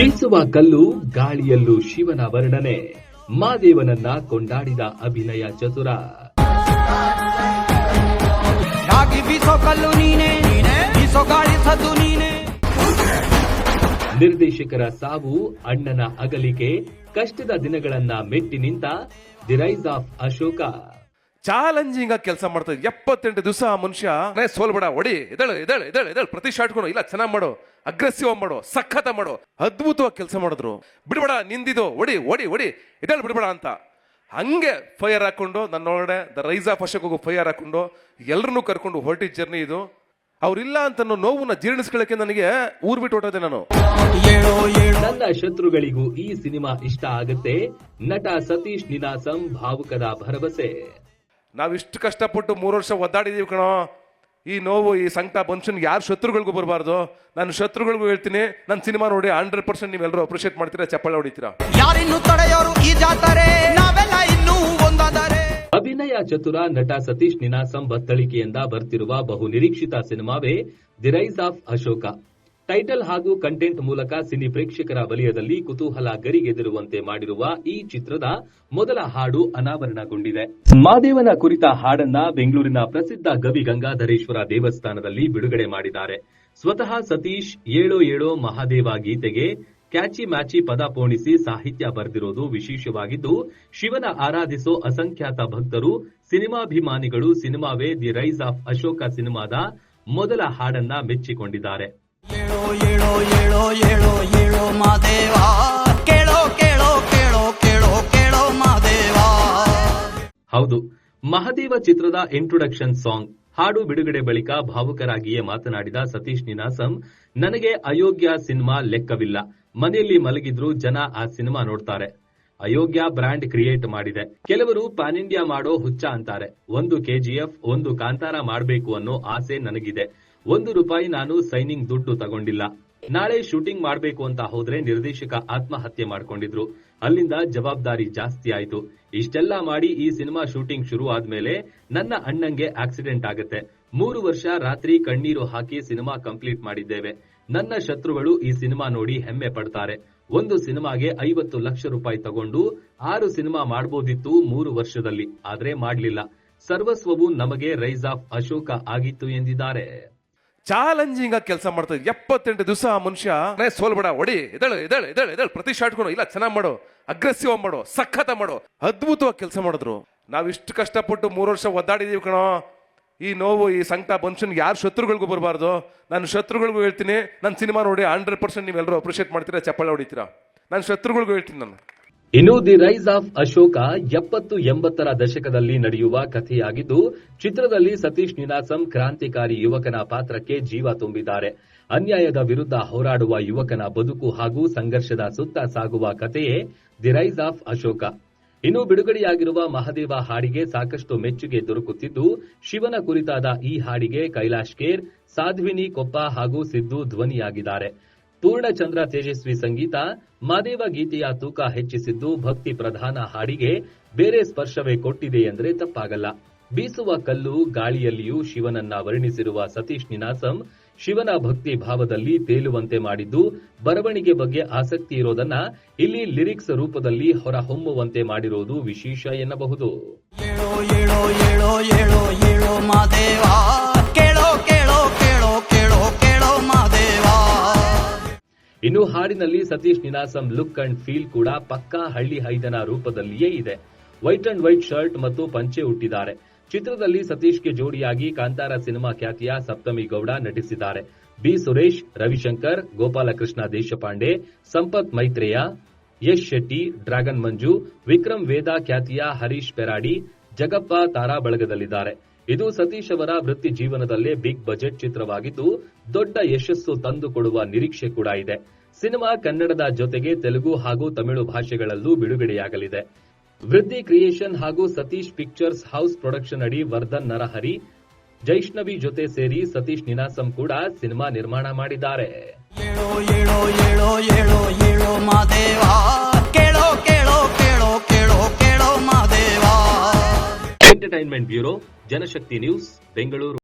ಬೀಸುವ ಕಲ್ಲು ಗಾಳಿಯಲ್ಲೂ ಶಿವನ ವರ್ಣನೆ. ಮಾದೇವನನ್ನ ಕೊಂಡಾಡಿದ ಅಭಿನಯ ಚತುರ. ನಿರ್ದೇಶಕರ ಸಾವು ಅಣ್ಣನ ಅಗಲಿಕೆ ಕಷ್ಟದ ದಿನಗಳನ್ನ ಮೆಟ್ಟಿ ನಿಂತ the rise of Ashoka. Challenging ಆಗಿ ಕೆಲಸ ಮಾಡ್ತಾರೆ ಎಪ್ಪತ್ತೆಂಟು ದಿವಸ ಆ ಮನುಷ್ಯ ಸೋಲ್ ಸೋಲ್ಬೇಡ ಹೊಡಿ. ಎದಳು ಎದಳು ಎದಳು ಎದಳು ಪ್ರತಿ ಶಾಟ್ ಕೊಡು ಇಲ್ಲ ಚೆನ್ನಾಗಿ ಮಾಡು. ಅಗ್ರೆಸಿವ್ ಮಾಡು ಸಖತ ಮಾಡು. ಅದ್ಭುತವಾಗಿ ಕೆಲಸ ಮಾಡಿದ್ರು. ಬಿಡ್ಬೇಡ ನಿಂದಿದು ಹೊಡಿ ಹೊಡಿ ಹೊಡಿ. ಎದಳು ಬಿಡ್ಬೇಡ ಅಂತ. ಹಂಗೆ ಫೈರ್ ಹಾಕೊಂಡು ನನ್ನೊಳಗಡೆ ದ ರೈಸ್ ಆಫ್ ಅಶೋಕ್ ಹೋಗೋ ಫೈರ್ ಹಾಕೊಂಡು ಎಲ್ಲರನ್ನೂ ಕರ್ಕೊಂಡು ಹೊರಟಿದ್ದ ಜರ್ನಿ ಇದು. ಅವ್ರಿಲ್ಲ ಅಂತ ಅನ್ನೋ ನೋವನ್ನ ಜೀರ್ಣಿಸ್ಕೊಳ್ಳಕ್ಕೆ ನನಗೆ ಊರ್ ಬಿಟ್ಟು ಹೊಟ್ಟದೆ ನಾನು. ನನ್ನ ಶತ್ರುಗಳಿಗೂ ಈ ಸಿನಿಮಾ ಇಷ್ಟ ಆಗತ್ತೆ. ನಟ ಸತೀಶ್ ನಿನಾಸಂ ಭಾವುಕದ ಭರವಸೆ. ನಾವಿಷ್ಟು ಕಷ್ಟಪಟ್ಟು ಮೂರು ವರ್ಷ ಒದ್ದಾಡಿದ್ದೀವಿ ಕಣೋ. ಈ ನೋವು ಈ ಸಂಕಟ ಮನುಷ್ಯನ್ ಯಾರು ಶತ್ರುಗಳಿಗೂ ಬರಬಾರ್ದು. ನಾನು ಶತ್ರುಗಳಿಗೂ ಹೇಳ್ತೀನಿ ನನ್ನ ಸಿನಿಮಾ ನೋಡಿ ಹಂಡ್ರೆಡ್ ಪರ್ಸೆಂಟ್ ನೀವೆಲ್ಲರೂ ಅಪ್ರಿಷಿಯೇಟ್ ಮಾಡ್ತೀರಾ ಚಪ್ಪಾಳೆ ಹೊಡಿತೀರಾ? ಯಾರಿನ್ನು ತಡೆಯೋರು ಈ ಜಾತಾರೆ? ನಾವೆಲ್ಲ ಇನ್ನೂ ಒಂದಾದರೆ. ಅಭಿನಯ ಚತುರ ನಟ ಸತೀಶ್ ನಿನಾಸಂ ಬತ್ತಳಿಕೆಯಿಂದ ಬರ್ತಿರುವ ಬಹುನಿರೀಕ್ಷಿತ ಸಿನಿಮಾವೇ the rise of Ashoka title ಹಾಗೂ ಕಂಟೆಂಟ್ ಮೂಲಕ ಸಿನಿ ಪ್ರೇಕ್ಷಕರ ವಲಯದಲ್ಲಿ ಕುತೂಹಲ ಗರಿಗೆದರುವಂತೆ ಮಾಡಿರುವ ಈ ಚಿತ್ರದ ಮೊದಲ ಹಾಡು ಅನಾವರಣಗೊಂಡಿದೆ. ಮಾದೇವನ ಕುರಿತ ಹಾಡನ್ನ ಬೆಂಗಳೂರಿನ ಪ್ರಸಿದ್ಧ ಗವಿ ಗಂಗಾಧರೇಶ್ವರ ದೇವಸ್ಥಾನದಲ್ಲಿ ಬಿಡುಗಡೆ ಮಾಡಿದ್ದಾರೆ. ಸ್ವತಃ ಸತೀಶ್ ಏಳೋ ಏಳೋ ಮಹಾದೇವ ಗೀತೆಗೆ ಕ್ಯಾಚಿ ಮ್ಯಾಚಿ ಪದ ಪೋಣಿಸಿ ಸಾಹಿತ್ಯ ಬರೆದಿರೋದು ವಿಶೇಷವಾಗಿದ್ದು, ಶಿವನ ಆರಾಧಿಸೋ ಅಸಂಖ್ಯಾತ ಭಕ್ತರು, ಸಿನಿಮಾಭಿಮಾನಿಗಳು, ಸಿನಿಮಾವೇ ದಿ ರೈಸ್ ಆಫ್ ಅಶೋಕ ಸಿನಿಮಾದ ಮೊದಲ ಹಾಡನ್ನ ಮೆಚ್ಚಿಕೊಂಡಿದ್ದಾರೆ. ಹೌದು, ಮಹದೇವ ಚಿತ್ರದ ಇಂಟ್ರೊಡಕ್ಷನ್ ಸಾಂಗ್ ಹಾಡು ಬಿಡುಗಡೆ ಬಳಿಕ ಭಾವುಕರಾಗಿಯೇ ಮಾತನಾಡಿದ ಸತೀಶ್ ನಿನಾಸಂ, ನನಗೆ ಅಯೋಗ್ಯ ಸಿನಿಮಾ ಲೆಕ್ಕವಿಲ್ಲ. ಮನೆಯಲ್ಲಿ ಮಲಗಿದ್ರು ಜನ ಆ ಸಿನಿಮಾ ನೋಡ್ತಾರೆ. ಅಯೋಗ್ಯ ಬ್ರ್ಯಾಂಡ್ ಕ್ರಿಯೇಟ್ ಮಾಡಿದೆ. ಕೆಲವರು ಪ್ಯಾನ್ ಇಂಡಿಯಾ ಮಾಡೋ ಹುಚ್ಚ ಅಂತಾರೆ. ಒಂದು ಕೆಜಿಎಫ್, ಒಂದು ಕಾಂತಾರ ಮಾಡಬೇಕು ಅನ್ನೋ ಆಸೆ ನನಗಿದೆ. ಒಂದು ರೂಪಾಯಿ ನಾನು ಸೈನಿಂಗ್ ದುಡ್ಡು ತಗೊಂಡಿಲ್ಲ. ನಾಳೆ ಶೂಟಿಂಗ್ ಮಾಡಬೇಕು ಅಂತ ಹೋದ್ರೆ ನಿರ್ದೇಶಕ ಆತ್ಮಹತ್ಯೆ ಮಾಡ್ಕೊಂಡಿದ್ರು. ಅಲ್ಲಿಂದ ಜವಾಬ್ದಾರಿ ಜಾಸ್ತಿ ಆಯ್ತು. ಇಷ್ಟೆಲ್ಲ ಮಾಡಿ ಈ ಸಿನಿಮಾ ಶೂಟಿಂಗ್ ಶುರು ಆದ್ಮೇಲೆ ನನ್ನ ಅಣ್ಣಂಗೆ ಆಕ್ಸಿಡೆಂಟ್ ಆಗುತ್ತೆ. ಮೂರು ವರ್ಷ ರಾತ್ರಿ ಕಣ್ಣೀರು ಹಾಕಿ ಸಿನಿಮಾ ಕಂಪ್ಲೀಟ್ ಮಾಡಿದ್ದೇವೆ. ನನ್ನ ಶತ್ರುಗಳು ಈ ಸಿನಿಮಾ ನೋಡಿ ಹೆಮ್ಮೆ ಪಡ್ತಾರೆ. ಒಂದು ಸಿನಿಮಾಗೆ ಐವತ್ತು ಲಕ್ಷ ರೂಪಾಯಿ ತಗೊಂಡು ಆರು ಸಿನಿಮಾ ಮಾಡಬಹುದಿತ್ತು ಮೂರು ವರ್ಷದಲ್ಲಿ. ಆದ್ರೆ ಮಾಡ್ಲಿಲ್ಲ. ಸರ್ವಸ್ವವು ನಮಗೆ ರೈಸ್ ಆಫ್ ಅಶೋಕ ಆಗಿತ್ತು ಎಂದಿದ್ದಾರೆ. ಚಾಲೆಂಜಿಂಗ್ ಆಗಿ ಕೆಲಸ ಮಾಡ್ತಾ ಎಪ್ಪತ್ತೆಂಟು ದಿವಸ ಆ ಮನುಷ್ಯ "ಏ, ಸೋಲ್ಬೇಡ ಹೊಡಿ ಎದಳು ಇದಳು ಇದಳು ಎದಳು ಪ್ರತಿ ಶಾಟ್ ಕೊಡು ಇಲ್ಲ ಚೆನ್ನಾಗಿ ಮಾಡು ಅಗ್ರೆಸಿವ್ ಮಾಡು ಸಖತ ಮಾಡು. ಅದ್ಭುತವಾಗಿ ಕೆಲಸ ಮಾಡಿದ್ರು. ನಾವಿಷ್ಟು ಕಷ್ಟಪಟ್ಟು ಮೂರು ವರ್ಷ ಒದ್ದಾಡಿದೀವಿ ಕಣೋ. ಈ ನೋವು ಈ ಸಂಕಟ ಮನುಷ್ಯನ್ ಯಾರು ಶತ್ರುಗಳಿಗೂ ಬರಬಾರ್ದು. ನಾನು ಶತ್ರುಗಳಿಗೂ ಹೇಳ್ತೀನಿ ನನ್ನ ಸಿನಿಮಾ ನೋಡಿ ಹಂಡ್ರೆಡ್ ಪರ್ಸೆಂಟ್ ನೀವೆಲ್ಲರೂ ಅಪ್ರಿಷಿಯೇಟ್ ಮಾಡ್ತೀರಾ ಚಪ್ಪಾಳೆ ಹೊಡಿತೀರಾ? ನಾನು ಶತ್ರುಗಳಿಗೂ ಹೇಳ್ತೀನಿ ನಾನು. ಇನ್ನು ದಿ ರೈಸ್ ಆಫ್ ಅಶೋಕ ಎಪ್ಪತ್ತು ಎಂಬತ್ತರ ದಶಕದಲ್ಲಿ ನಡೆಯುವ ಕಥೆಯಾಗಿದ್ದು, ಚಿತ್ರದಲ್ಲಿ ಸತೀಶ್ ನಿನಾಸಂ ಕ್ರಾಂತಿಕಾರಿ ಯುವಕನ ಪಾತ್ರಕ್ಕೆ ಜೀವ ತುಂಬಿದ್ದಾರೆ. ಅನ್ಯಾಯದ ವಿರುದ್ಧ ಹೋರಾಡುವ ಯುವಕನ ಬದುಕು ಹಾಗೂ ಸಂಘರ್ಷದ ಸುತ್ತ ಸಾಗುವ ಕಥೆಯೇ ದಿ ರೈಸ್ ಆಫ್ ಅಶೋಕ. ಇನ್ನು ಬಿಡುಗಡೆಯಾಗಿರುವ ಮಹದೇವ ಹಾಡಿಗೆ ಸಾಕಷ್ಟು ಮೆಚ್ಚುಗೆ ದೊರಕುತ್ತಿದ್ದು, ಶಿವನ ಕುರಿತಾದ ಈ ಹಾಡಿಗೆ ಕೈಲಾಶ್ ಕೇರ್ ಸಾಧ್ವಿನಿ ಕೊಪ್ಪ ಹಾಗೂ ಸಿದ್ದು ಧ್ವನಿಯಾಗಿದ್ದಾರೆ. ಪೂರ್ಣಚಂದ್ರ ತೇಜಸ್ವಿ ಸಂಗೀತ, ಮಾದೇವ ಗೀತೆಯ ತೂಕ ಹೆಚ್ಚಿಸಿದ್ದು ಭಕ್ತಿ ಪ್ರಧಾನ ಹಾಡಿಗೆ ಬೇರೆ ಸ್ಪರ್ಶವೇ ಕೊಟ್ಟಿದೆ ಎಂದರೆ ತಪ್ಪಾಗಲ್ಲ. ಬೀಸುವ ಕಲ್ಲು ಗಾಳಿಯಲ್ಲಿಯೂ ಶಿವನನ್ನ ವರ್ಣಿಸಿರುವ ಸತೀಶ್ ನಿನಾಸಂ ಶಿವನ ಭಕ್ತಿ ಭಾವದಲ್ಲಿ ತೇಲುವಂತೆ ಮಾಡಿದ್ದು, ಬರವಣಿಗೆ ಬಗ್ಗೆ ಆಸಕ್ತಿ ಇರೋದನ್ನ ಇಲ್ಲಿ ಲಿರಿಕ್ಸ್ ರೂಪದಲ್ಲಿ ಹೊರಹೊಮ್ಮುವಂತೆ ಮಾಡಿರುವುದು ವಿಶೇಷ ಎನ್ನಬಹುದು. ಇನ್ನು ಹಾಡಿನಲ್ಲಿ Satish Ninasam look and feel ಕೂಡ ಪಕ್ಕಾ ಹಳ್ಳಿ ಹೈದನ ರೂಪದಲ್ಲಿಯೇ ಇದೆ. ವೈಟ್ ಅಂಡ್ ವೈಟ್ ಶರ್ಟ್ ಮತ್ತು ಪಂಚೆ ಉಟ್ಟಿದ್ದಾರೆ. ಚಿತ್ರದಲ್ಲಿ ಸತೀಶ್ಗೆ ಜೋಡಿಯಾಗಿ ಕಾಂತಾರ ಸಿನಿಮಾ ಖ್ಯಾತಿಯ ಸಪ್ತಮಿ ಗೌಡ ನಟಿಸಿದ್ದಾರೆ. ಬಿ ಸುರೇಶ್, ರವಿಶಂಕರ್, ಗೋಪಾಲಕೃಷ್ಣ ದೇಶಪಾಂಡೆ, ಸಂಪತ್ ಮೈತ್ರೇಯ, ಯಶ್ ಶೆಟ್ಟಿ, ಡ್ರ್ಯಾಗನ್ ಮಂಜು, ವಿಕ್ರಮ್ ವೇದ ಖ್ಯಾತಿಯ ಹರೀಶ್ ಪೆರಾಡಿ, ಜಗಪ್ಪ ತಾರಾ ಬಳಗದಲ್ಲಿದ್ದಾರೆ ಇದು ಸತೀಶ್ ಅವರ ವೃತ್ತಿ ಜೀವನದಲ್ಲೇ ಬಿಗ್ ಬಜೆಟ್ ಚಿತ್ರವಾಗಿದ್ದು, ದೊಡ್ಡ ಯಶಸ್ಸು ತಂದುಕೊಡುವ ನಿರೀಕ್ಷೆ ಕೂಡ ಇದೆ. ಸಿನಿಮಾ ಕನ್ನಡದ ಜೊತೆಗೆ ತೆಲುಗು ಹಾಗೂ ತಮಿಳು ಭಾಷೆಗಳಲ್ಲೂ ಬಿಡುಗಡೆಯಾಗಲಿದೆ. ವೃದ್ಧಿ ಕ್ರಿಯೇಷನ್ ಹಾಗೂ ಸತೀಶ್ ಪಿಕ್ಚರ್ಸ್ ಹೌಸ್ ಪ್ರೊಡಕ್ಷನ್ ಅಡಿ ವರ್ಧನ್ ನರಹರಿ ಜೈಷ್ಣವಿ ಜೊತೆ ಸೇರಿ ಸತೀಶ್ ನಿನಾಸಂ ಕೂಡ ಸಿನಿಮಾ ನಿರ್ಮಾಣ ಮಾಡಿದ್ದಾರೆ. Entertainment bureau Janashakti news Bengaluru